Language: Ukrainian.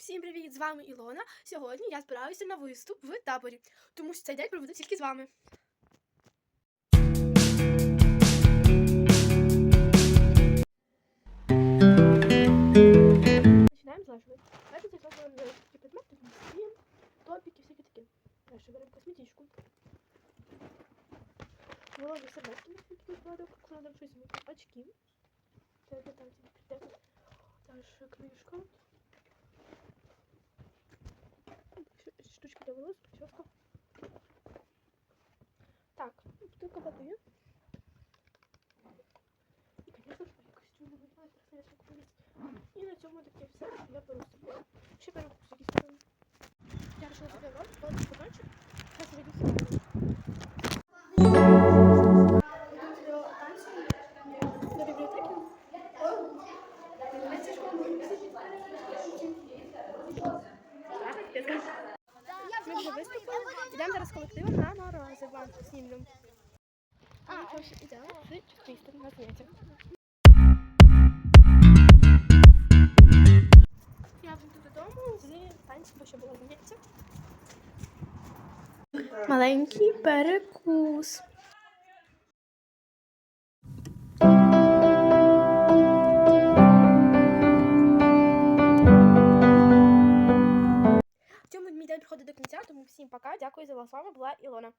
Всім привіт! З вами Ілона. Сьогодні я збираюся на виступ в таборі, тому що цей день проведу тільки з вами. Починаємо злажувати. Давайте злажуємо такі предмети, топіки, всякі такі. Далі беремо косметичку. Вологі серветки коли щось. Очки. Далі книжка. Так, бутылка воды. І, конечно ж, мои костюмы. Давай, красавица, купить. І на цьому таке все. Я беру з собою. Ще беру кусики з собою. Я решила собі рот, вот кусочек. Сейчас выйду с собой. До бібліотеки. Ми вже виступили. Йдемо зараз колективом на морозиво. Снімлю. А, ось ідемо з чистим на заняття. Я вже додому з танцем, бо ще було заняття. Маленький перекус. Всім пока. Дякую за вас. З вами була Ілона.